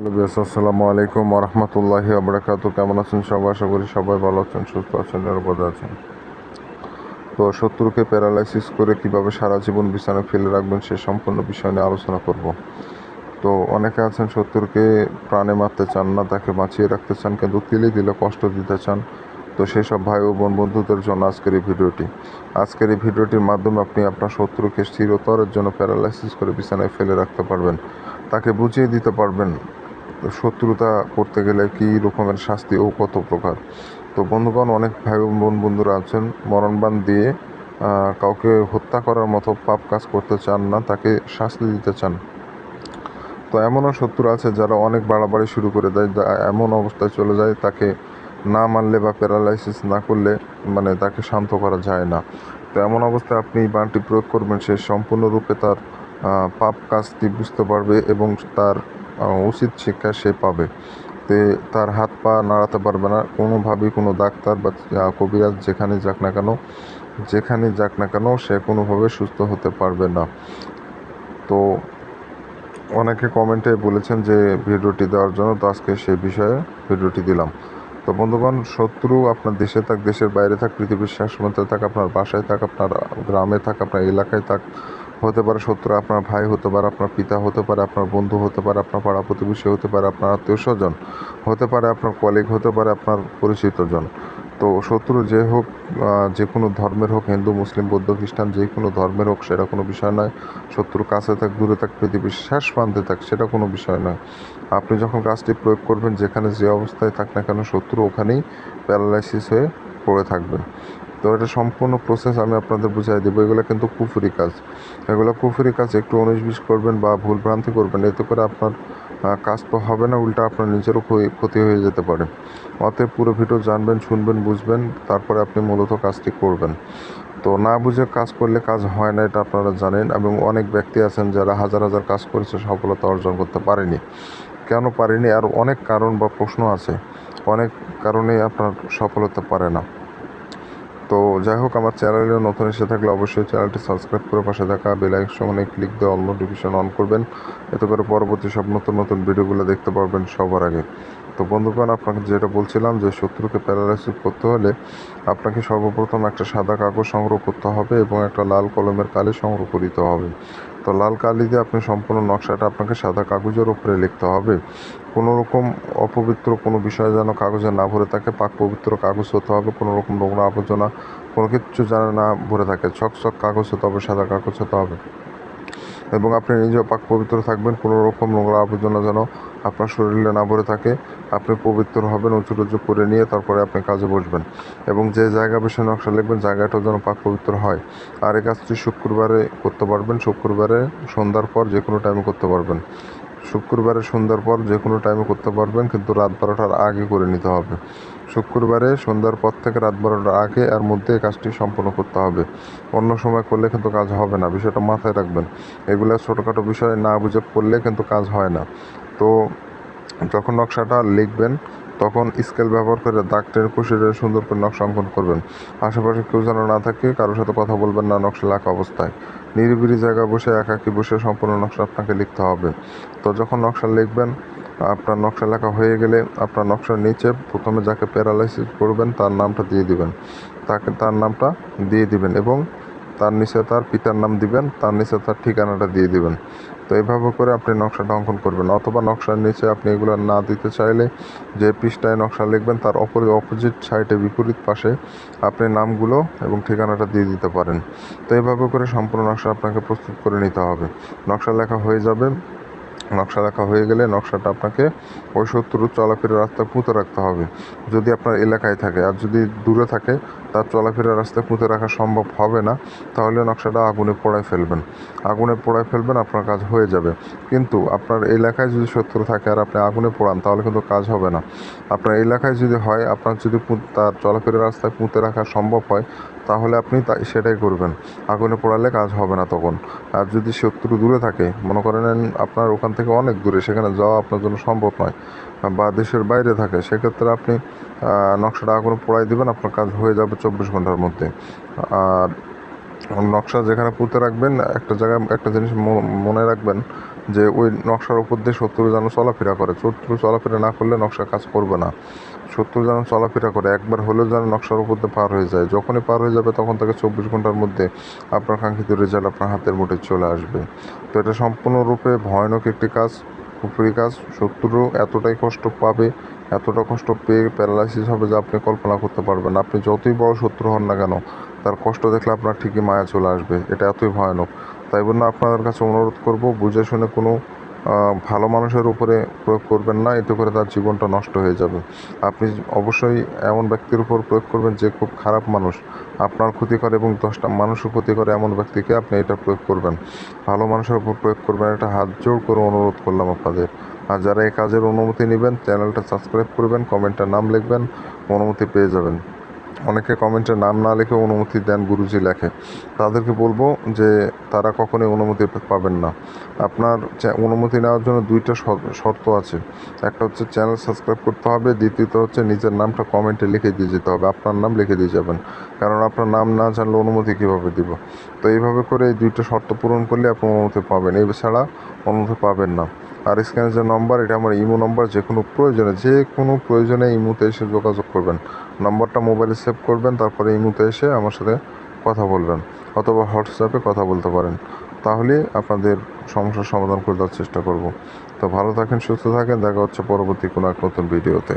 আসসালামু আলাইকুম রহমতুল্লাহি আবরাকাতু কেমন আছেন সবাই? আশা করি সবাই ভালো আছেন, সুস্থ আছেন, নিরাপদে আছেন। তো শত্রুকে প্যারালাইসিস করে কীভাবে সারা জীবন বিছানায় ফেলে রাখবেন সে সম্পূর্ণ বিষয় নিয়ে আলোচনা করব। তো অনেকে আছেন শত্রুকে প্রাণে মারতে চান না, তাকে বাঁচিয়ে রাখতে চান, কিন্তু তিলে দিলে কষ্ট দিতে চান। তো সেই সব ভাই ও বোন বন্ধুদের জন্য আজকের এই ভিডিওটি। আজকের এই ভিডিওটির মাধ্যমে আপনি আপনার শত্রুকে স্থিরতরের জন্য প্যারালাইসিস করে বিছানায় ফেলে রাখতে পারবেন। তাকে বুঝিয়ে দিতে পারবেন শত্রুতা করতে গেলে কী রকমের শাস্তি ও কত প্রকার? তো বন্ধুগণ, অনেক ভাই বোন বন্ধুরা আছেন মরণবান দিয়ে কাউকে হত্যা করার মতো পাপ কাজ করতে চান না, তাকে শাস্তি দিতে চান। তো এমনও শত্রু আছে যারা অনেক বাড়াবাড়ি শুরু করে দেয় এমন অবস্থায় চলে যায়, তাকে না মানলে বা প্যারালাইসিস না করলে মানে তাকে শান্ত করা যায় না। তো এমন অবস্থায় আপনি বানটি প্রয়োগ করবেন, সে সম্পূর্ণরূপে তার পাপ কাজটি বুঝতে পারবে এবং তার উচিত শিক্ষা সে পাবে। তে তার হাত পা নাড়াতে পারবে না। কোনোভাবেই কোনো ডাক্তার বা কবিরাজ যেখানে যাক না কেন, যেখানে যাক না কেন সে কোনোভাবে সুস্থ হতে পারবে না। তো অনেকে কমেন্টে বলেছেন যে ভিডিওটি দেওয়ার জন্য, তো আজকে সেই বিষয়ে ভিডিওটি দিলাম। তো বন্ধুগণ, শত্রু আপনার দেশে থাক, দেশের বাইরে থাক, পৃথিবীর শেষ মধ্যে থাক, আপনার বাসায় থাক, আপনার গ্রামে থাক, আপনার এলাকায় থাক হতে পারে শত্রু, আপনার ভাই হতে পারে, আপনার পিতা হতে পারে, আপনার বন্ধু হতে পারে, আপনার পাড়া প্রতিবেশী হতে পারে, আপনার আত্মীয় স্বজন হতে পারে, আপনার কলিগ হতে পারে, আপনার পরিচিতজন তো শত্রু যে হোক যে কোনো ধর্মের হোক, হিন্দু, মুসলিম, বৌদ্ধ, খ্রিস্টান, যে কোনো ধর্মের হোক, সেটা কোনো বিষয় নয়। শত্রু কাছে থাক, দূরে থাক, পৃথিবীর শেষ প্রান্তে থাক, সেটা কোনো বিষয় নয়। আপনি যখন কাজটি প্রয়োগ করবেন, যেখানে যে অবস্থায় থাক না কেন, শত্রু ওখানেই প্যারালাইসিস হয়ে পড়ে থাকবে। তো এটা সম্পূর্ণ প্রসেস আমি আপনাদের বুঝাই দেবো। এগুলো কিন্তু কুফুরি কাজ। এগুলো কুফুরি কাজ একটু উনিশ বিশ করবেন বা ভুল ভ্রান্তি করবেন, এতে করে আপনার কাজ তো হবে না, উল্টা আপনার নিজেরও ক্ষতি- হয়ে যেতে পারে। অতএব পুরো ভিডিও জানবেন, শুনবেন, বুঝবেন, তারপরে আপনি মূলত কাজটি করবেন। তো না বুঝে কাজ করলে কাজ হয় না, এটা আপনারা জানেন, এবং অনেক ব্যক্তি আছেন যারা হাজার হাজার কাজ করেছে, সফলতা অর্জন করতে পারেনি। কেন পারেনি? আর অনেক কারণ বা প্রশ্ন আছে। অনেক কারণে আপনার সফল হতে পারে না। তো যাই হোক, আমার চ্যানেলে নতুন এসে থাকলে অবশ্যই চ্যানেলটি সাবস্ক্রাইব করে পাশে থাকা বেলাইক সমানে ক্লিক দিয়ে অল নোটিফিকেশন অন করবেন। এতে করে পরবর্তী সব নতুন নতুন ভিডিওগুলো দেখতে পারবেন সবার আগে। তো বন্ধুগণ, আপনাকে যেটা বলছিলাম যে শত্রুকে প্যারালাইসিস করতে হলে আপনাকে সর্বপ্রথম একটা সাদা কাগজ সংগ্রহ করতে হবে এবং একটা লাল কলমের কালি সংগ্রহ করিতে হবে। তো লাল কালি দিয়ে আপনি সম্পূর্ণ নকশাটা আপনাকে সাদা কাগজের উপরে লিখতে হবে। কোনো রকম অপবিত্র কোনো বিষয় যেন কাগজে না ভরে থাকে, পাক পবিত্র কাগজ হতে হবে কোনো রকম নোংরা আবর্জনা কোনো কিছু যেন না ভরে থাকে ছক ছক কাগজ হতে হবে, সাদা কাগজ হতে হবে। এবং আপনি নিজেও পাক পবিত্র থাকবেন, কোনো রকম নোংরা আবর্জনা যেন আপনার শরীরে না ভরে থাকে। আপনি পবিত্র হবেন, উঁচু টুচু করে নিয়ে তারপরে আপনি কাজে বসবেন। এবং যে জায়গা বিষয়ে নকশা লিখবেন, জায়গাটাও যেন পাক পবিত্র হয়। আর এই কাজটি শুক্রবারে করতে পারবেন। শুক্রবারে সন্ধ্যার পর যে কোনো টাইমে করতে পারবেন। শুক্রবারে সন্ধ্যার পর যে কোনো টাইমে করতে পারবেন, কিন্তু রাত বারোটার আগে করে নিতে হবে। শুক্রবারে সন্ধ্যার পর থেকে রাত বারোটার আগে এর মধ্যে এই কাজটি সম্পন্ন করতে হবে। অন্য সময় করলে কিন্তু কাজ হবে না, বিষয়টা মাথায় রাখবেন। এগুলো ছোটোখাটো বিষয় না বুঝে করলে কিন্তু কাজ হয় না। তো যখন নকশাটা লিখবেন, তখন স্কেল ব্যবহার করে দাগ টেনে কুশিয়ে সুন্দর করে নকশা অঙ্কন করবেন। আশেপাশে কেউ যেন না থাকে, কারোর সাথে কথা বলবেন না নকশা লেখা অবস্থায়। নিরিবিলি জায়গায় বসে, একাকি বসে সম্পূর্ণ নকশা আপনাকে লিখতে হবে। তো যখন নকশা লিখবেন, আপনার নকশা লেখা হয়ে গেলে আপনার নকশার নিচে প্রথমে যাকে প্যারালাইসিস করবেন, তার নামটা দিয়ে দিবেন। তাকে, তার নামটা দিয়ে দিবেন এবং তার নিচে তার পিতার নাম দিবেন, তার নিচে তার ঠিকানাটা দিয়ে দিবেন। তো এভাবে করে আপনি নকশাটা অঙ্কন করবেন। অথবা নকশার নিচে আপনি এগুলো না দিতে চাইলে যে পৃষ্ঠায় নকশা লিখবেন, তার অপর অপোজিট সাইডে বিপরীত পাশে আপনি নামগুলো এবং ঠিকানাটা দিয়ে দিতে পারেন। তো এভাবে করে সম্পূর্ণ নকশা আপনাকে প্রস্তুত করে নিতে হবে। নকশা লেখা হয়ে যাবে। নকশা রাখা হয়ে গেলে নকশাটা আপনাকে ওই শত্রু চলাফেরা রাস্তায় পুঁতে রাখতে হবে। যদি আপনার এলাকায় থাকে আর যদি দূরে থাকে, তার চলাফেরা রাস্তায় পুঁতে রাখা সম্ভব হবে না, তাহলে নকশাটা আগুনে পোড়ায় ফেলবেন। আগুনে পোড়ায় ফেলবেন, আপনার কাজ হয়ে যাবে। কিন্তু আপনার এলাকায় যদি শত্রু থাকে আর আপনি আগুনে পোড়ান, তাহলে কিন্তু কাজ হবে না। আপনার এলাকায় যদি হয়, আপনার যদি তার চলাফেরার রাস্তায় পুঁতে রাখা সম্ভব হয় তাহলে আপনি তাই সেটাই করবেন। আগুনে পোড়ালে কাজ হবে না তখন। আর যদি শত্রু দূরে থাকে, মনে করেন আপনার ওখান থেকে অনেক দূরে, সেখানে যাওয়া আপনার জন্য সম্ভব নয়, বা দেশের বাইরে থাকে, সেক্ষেত্রে আপনি নকশাটা আগুনে পোড়াই দেবেন, আপনার কাজ হয়ে যাবে চব্বিশ ঘণ্টার মধ্যে। আর নকশা যেখানে পুঁতে রাখবেন, একটা জায়গায় একটা জিনিস মনে রাখবেন যে ওই নকশার উপর দিয়ে শত্রু যেন চলাফেরা করে। শত্রু চলাফেরা না করলে নকশা কাজ করবে না। শত্রু যেন চলাফেরা করে, একবার হলেও যেন নকশার উপর পার হয়ে যায়। যখনই পার হয়ে যাবে তখন তাকে চব্বিশ ঘণ্টার মধ্যে আপনার কাঙ্ক্ষিত রেজাল্ট আপনার হাতের মুঠে চলে আসবে। তো এটা সম্পূর্ণরূপে ভয়ানক একটি কাজ কুফরি কাজ। শত্রু এতটাই কষ্ট পাবে, এতটা কষ্ট পেয়ে প্যারালাইসিস হবে যে আপনি কল্পনা করতে পারবেন আপনি যতই বড় শত্রু হন না কেন, তার কষ্ট দেখলে আপনার ঠিকই মায়া চলে আসবে। এটা এতই ভয়ানক। তাই জন্য আপনাদের কাছে অনুরোধ করব, বুঝে শুনে কোনো ভালো মানুষের উপরে প্রয়োগ করবেন না, এতে করে তার জীবনটা নষ্ট হয়ে যাবে। আপনি অবশ্যই এমন ব্যক্তির উপর প্রয়োগ করবেন যে খুব খারাপ মানুষ। আপনার ক্ষতি করে এবং দশটা মানুষের ক্ষতি করে এমন ব্যক্তিকে আপনি এটা প্রয়োগ করবেন। ভালো মানুষের উপর প্রয়োগ করবেন, এটা হাত জোর করে অনুরোধ করলাম আপনাদের। আর যারা এই কাজের অনুমতি নেবেন, চ্যানেলটা সাবস্ক্রাইব করবেন, কমেন্টে নাম লিখবেন, অনুমতি পেয়ে যাবেন। অনেকে কমেন্টে নাম না লিখে অনুমতি দেন গুরুজি লেখে। তাদেরকে বলব যে, তারা কখনোই অনুমতি পাবেন না। আপনার অনুমতি নেওয়ার জন্য দুইটা শর্ত আছে। একটা হচ্ছে চ্যানেল সাবস্ক্রাইব করতে হবে, দ্বিতীয়ত হচ্ছে নিজের নামটা কমেন্টে লিখে দিয়ে যেতে হবে। আপনার নাম লিখে দিয়ে যাবেন। কারণ আপনার নাম না জানলে অনুমতি কীভাবে দিব? তো এইভাবে করে এই দুইটা শর্ত পূরণ করলে আপনি অনুমতি পাবেন। এই ছাড়া অনুমতি পাবেন না। আর স্ক্যানের যে নম্বর, এটা আমার ইমো নম্বর, যে কোনো প্রয়োজনে, যে কোনো প্রয়োজনে ইমোতে এসে যোগাযোগ করবেন। নম্বরটা মোবাইলে সেভ করবেন, তারপরে ইমোতে এসে আমার সাথে কথা বলবেন, অথবা হোয়াটসঅ্যাপে কথা বলতে পারেন। তাহলে আপনাদের সমস্যার সমাধান করে দেওয়ার চেষ্টা করব। তো ভালো থাকেন, সুস্থ থাকেন, দেখা হচ্ছে পরবর্তী কোনো এক নতুন ভিডিওতে।